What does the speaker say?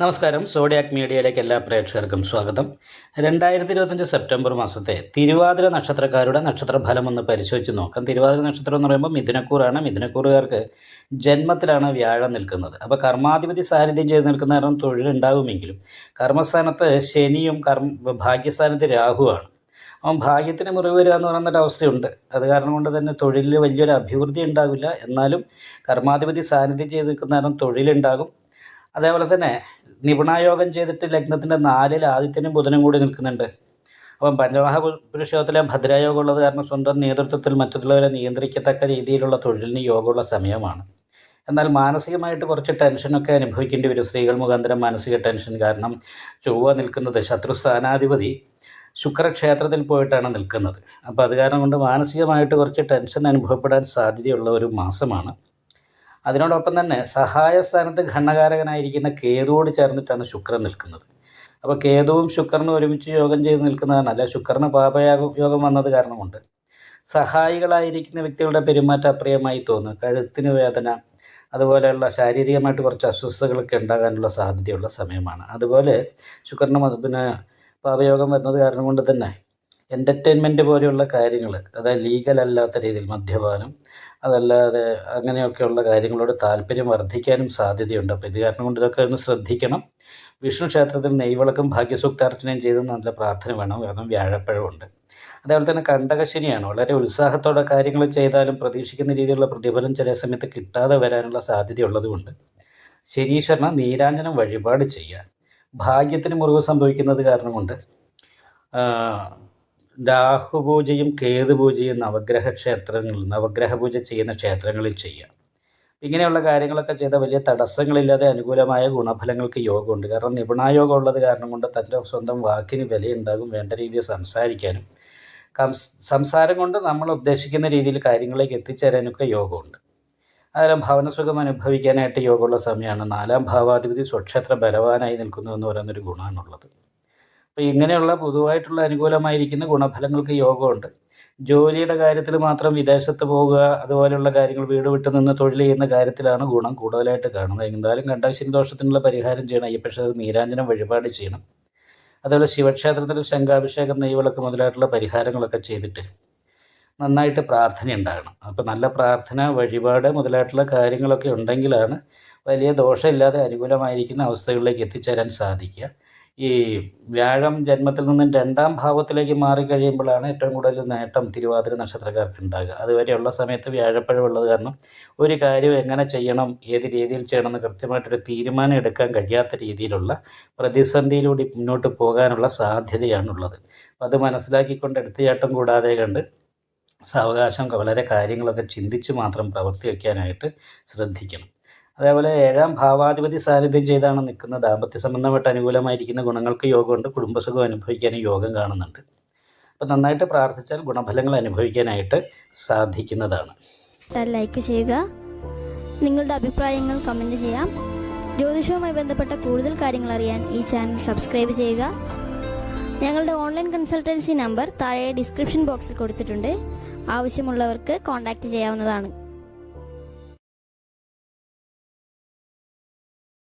നമസ്കാരം. സോഡിയാക് മീഡിയയിലേക്ക് എല്ലാ പ്രേക്ഷകർക്കും സ്വാഗതം. രണ്ടായിരത്തി ഇരുപത്തഞ്ച് സെപ്റ്റംബർ മാസത്തെ തിരുവാതിര നക്ഷത്രക്കാരുടെ നക്ഷത്രഫലം ഒന്ന് പരിശോധിച്ച് നോക്കാം. തിരുവാതിര നക്ഷത്രം എന്ന് പറയുമ്പോൾ മിഥുനക്കൂറാണ്. മിഥുനക്കൂറുകാർക്ക് ജന്മത്തിലാണ് വ്യാഴം നിൽക്കുന്നത്. അപ്പോൾ കർമാധിപതി സാന്നിധ്യം ചെയ്ത് നിൽക്കുന്ന കാരണം തൊഴിലുണ്ടാകുമെങ്കിലും കർമ്മസ്ഥാനത്ത് ശനിയും കർമ്മ ഭാഗ്യസ്ഥാനത്ത് രാഹുവാണ്. അവൻ ഭാഗ്യത്തിന് മുറിവ് വരിക എന്ന് പറയുന്ന അവസ്ഥയുണ്ട്. അത് കാരണം കൊണ്ട് തന്നെ തൊഴിലിൽ വലിയൊരു അഭിവൃദ്ധി ഉണ്ടാവില്ല. എന്നാലും കർമാധിപതി സാന്നിധ്യം ചെയ്ത് നിൽക്കുന്ന കാരണം തൊഴിലുണ്ടാകും. അതേപോലെ തന്നെ നിപുണായോഗം ചെയ്തിട്ട് ലഗ്നത്തിന്റെ നാലിൽ ആദിത്യനും ബുധനും കൂടി നിൽക്കുന്നുണ്ട്. അപ്പം പഞ്ചവാഹ പുരുഷയോഗത്തിലെ ഭദ്രയോഗം ഉള്ളത് കാരണം സ്വന്തം നേതൃത്വത്തിൽ മറ്റുള്ളവരെ നിയന്ത്രിക്കത്തക്ക രീതിയിലുള്ള തൊഴിലിന് യോഗമുള്ള സമയമാണ്. എന്നാൽ മാനസികമായിട്ട് കുറച്ച് ടെൻഷനൊക്കെ അനുഭവിക്കേണ്ടി വരും. സ്ത്രീകൾ മുഖാന്തരം മാനസിക ടെൻഷൻ കാരണം ചൊവ്വ നിൽക്കുന്നത് ശത്രുസ്ഥാനാധിപതി ശുക്രക്ഷേത്രത്തിൽ പോയിട്ടാണ് നിൽക്കുന്നത്. അപ്പോൾ അത് കാരണം കൊണ്ട് മാനസികമായിട്ട് കുറച്ച് ടെൻഷൻ അനുഭവപ്പെടാൻ സാധ്യതയുള്ള ഒരു മാസമാണ്. അതിനോടൊപ്പം തന്നെ സഹായ സ്ഥാനത്ത് ഘണ്ണകാരകനായിരിക്കുന്ന കേതുവോട് ചേർന്നിട്ടാണ് ശുക്രൻ നിൽക്കുന്നത്. അപ്പോൾ കേതുവും ശുക്രനും ഒരുമിച്ച് യോഗം ചെയ്ത് നിൽക്കുന്നതാണ്. അല്ല ശുക്രന് പാപയാഗം യോഗം വന്നത് കാരണമുണ്ട്. സഹായികളായിരിക്കുന്ന വ്യക്തികളുടെ പെരുമാറ്റം അപ്രിയമായി തോന്നുക കഴുത്തിന് വേദന അതുപോലെയുള്ള ശാരീരികമായിട്ട് കുറച്ച് അസ്വസ്ഥതകളൊക്കെ ഉണ്ടാകാനുള്ള സാധ്യതയുള്ള സമയമാണ്. അതുപോലെ ശുക്രന് പിന്നെ പാപയോഗം വരുന്നത് കാരണം കൊണ്ട് തന്നെ എന്റർടൈൻമെന്റ് പോലെയുള്ള കാര്യങ്ങൾ അതായത് ലീഗൽ അല്ലാത്ത രീതിയിൽ മദ്യപാനം അതല്ലാതെ അങ്ങനെയൊക്കെയുള്ള കാര്യങ്ങളോട് താല്പര്യം വർദ്ധിക്കാനും സാധ്യതയുണ്ട്. അപ്പോൾ ഇത് കാരണം കൊണ്ട് ഇതൊക്കെ ഒന്ന് ശ്രദ്ധിക്കണം. വിഷ്ണു ക്ഷേത്രത്തിൽ നെയ്വിളക്കും ഭാഗ്യസൂക്താർച്ചനയും ചെയ്ത് നല്ല പ്രാർത്ഥന വേണം. കാരണം വ്യാഴപ്പഴമുണ്ട് അതേപോലെ തന്നെ കണ്ടകശനിയാണ്. വളരെ ഉത്സാഹത്തോടെ കാര്യങ്ങൾ ചെയ്താലും പ്രതീക്ഷിക്കുന്ന രീതിയിലുള്ള പ്രതിഫലം ചില സമയത്ത് കിട്ടാതെ വരാനുള്ള സാധ്യതയുള്ളതുകൊണ്ട് ശനീശ്വരന് നീരാഞ്ജനം വഴിപാട് ചെയ്യുക. ഭാഗ്യത്തിന് മുറിവ് സംഭവിക്കുന്നത് കാരണം കൊണ്ട് രാഹുപൂജയും കേതുപൂജയും നവഗ്രഹ ക്ഷേത്രങ്ങളിൽ നവഗ്രഹ പൂജ ചെയ്യുന്ന ക്ഷേത്രങ്ങളിൽ ചെയ്യാം. ഇങ്ങനെയുള്ള കാര്യങ്ങളൊക്കെ ചെയ്ത വലിയ തടസ്സങ്ങളില്ലാതെ അനുകൂലമായ ഗുണഫലങ്ങൾക്ക് യോഗമുണ്ട്. കാരണം നിപുണായോഗം ഉള്ളത് കാരണം കൊണ്ട് തന്റെ സ്വന്തം വാക്കിന് വിലയുണ്ടാകും വേണ്ട രീതിയിൽ സംസാരിക്കാനും സംസാരം കൊണ്ട് നമ്മൾ ഉദ്ദേശിക്കുന്ന രീതിയിൽ കാര്യങ്ങളിലേക്ക് എത്തിച്ചേരാനൊക്കെ യോഗമുണ്ട്. അതുപോലെ ഭവനസുഖം അനുഭവിക്കാനായിട്ട് യോഗമുള്ള സമയമാണ്. നാലാം ഭാവാധിപതി സ്വക്ഷേത്ര ബലവാനായി നിൽക്കുന്നു എന്ന് പറയുന്നൊരു ഗുണമാണുള്ളത്. അപ്പോൾ ഇങ്ങനെയുള്ള പൊതുവായിട്ടുള്ള അനുകൂലമായിരിക്കുന്ന ഗുണഫലങ്ങൾക്ക് യോഗമുണ്ട്. ജോലിയുടെ കാര്യത്തിൽ മാത്രം വിദേശത്ത് പോവുക അതുപോലെയുള്ള കാര്യങ്ങൾ വീട് വിട്ട് നിന്ന് തൊഴിൽ ചെയ്യുന്ന കാര്യത്തിലാണ് ഗുണം കൂടുതലായിട്ട് കാണുന്നത്. എന്തായാലും കണ്ടാശിനി ദോഷത്തിനുള്ള പരിഹാരം ചെയ്യണം. ഈ അയ്യപ്പക്ഷേത്ര നീരാഞ്ജനം വഴിപാട് ചെയ്യണം. അതുപോലെ ശിവക്ഷേത്രത്തിൽ ശംഖാഭിഷേകം നെയ്വിളക്ക് മുതലായിട്ടുള്ള പരിഹാരങ്ങളൊക്കെ ചെയ്തിട്ട് നന്നായിട്ട് പ്രാർത്ഥന ഉണ്ടാകണം. അപ്പോൾ നല്ല പ്രാർത്ഥന വഴിപാട് മുതലായിട്ടുള്ള കാര്യങ്ങളൊക്കെ ഉണ്ടെങ്കിലാണ് വലിയ ദോഷമില്ലാതെ അനുകൂലമായിരിക്കുന്ന അവസ്ഥകളിലേക്ക് എത്തിച്ചേരാൻ സാധിക്കുക. ഈ വ്യാഴം ജന്മത്തിൽ നിന്നും രണ്ടാം ഭാവത്തിലേക്ക് മാറിക്കഴിയുമ്പോഴാണ് ഏറ്റവും കൂടുതൽ നേട്ടം തിരുവാതിര നക്ഷത്രക്കാർക്ക് ഉണ്ടാകുക. അതുവരെയുള്ള സമയത്ത് വ്യാഴപ്പഴമുള്ളത് കാരണം ഒരു കാര്യം എങ്ങനെ ചെയ്യണം ഏത് രീതിയിൽ ചെയ്യണം എന്ന് കൃത്യമായിട്ടൊരു തീരുമാനം എടുക്കാൻ കഴിയാത്ത രീതിയിലുള്ള പ്രതിസന്ധിയിലൂടെ മുന്നോട്ട് പോകാനുള്ള സാധ്യതയാണുള്ളത്. അത് മനസ്സിലാക്കിക്കൊണ്ട് എടുത്തുചാട്ടം കൂടാതെ കണ്ട് സാവകാശം വളരെ കാര്യങ്ങളൊക്കെ ചിന്തിച്ച് മാത്രം പ്രവർത്തി വയ്ക്കാനായിട്ട് ശ്രദ്ധിക്കണം. അതേപോലെ ഏഴാം ഭാവാധിപതി സാന്നിധ്യം ചെയ്താണ് നിൽക്കുന്ന ദാമ്പത്യ സംബന്ധമായിട്ട് അനുകൂലമായിരിക്കുന്ന ഗുണങ്ങൾക്ക് യോഗമുണ്ട്. കുടുംബസുഖം അനുഭവിക്കാനും യോഗം കാണുന്നുണ്ട്. അപ്പം നന്നായിട്ട് പ്രാർത്ഥിച്ചാൽ ഗുണഫലങ്ങൾ അനുഭവിക്കാനായിട്ട് സാധിക്കുന്നതാണ്. ലൈക്ക് ചെയ്യുക. നിങ്ങളുടെ അഭിപ്രായങ്ങൾ കമന്റ് ചെയ്യാം. ജ്യോതിഷവുമായി ബന്ധപ്പെട്ട കൂടുതൽ കാര്യങ്ങൾ അറിയാൻ ഈ ചാനൽ സബ്സ്ക്രൈബ് ചെയ്യുക. ഞങ്ങളുടെ ഓൺലൈൻ കൺസൾട്ടൻസി നമ്പർ താഴെ ഡിസ്ക്രിപ്ഷൻ ബോക്സിൽ കൊടുത്തിട്ടുണ്ട്. ആവശ്യമുള്ളവർക്ക് കോൺടാക്റ്റ് ചെയ്യാവുന്നതാണ്.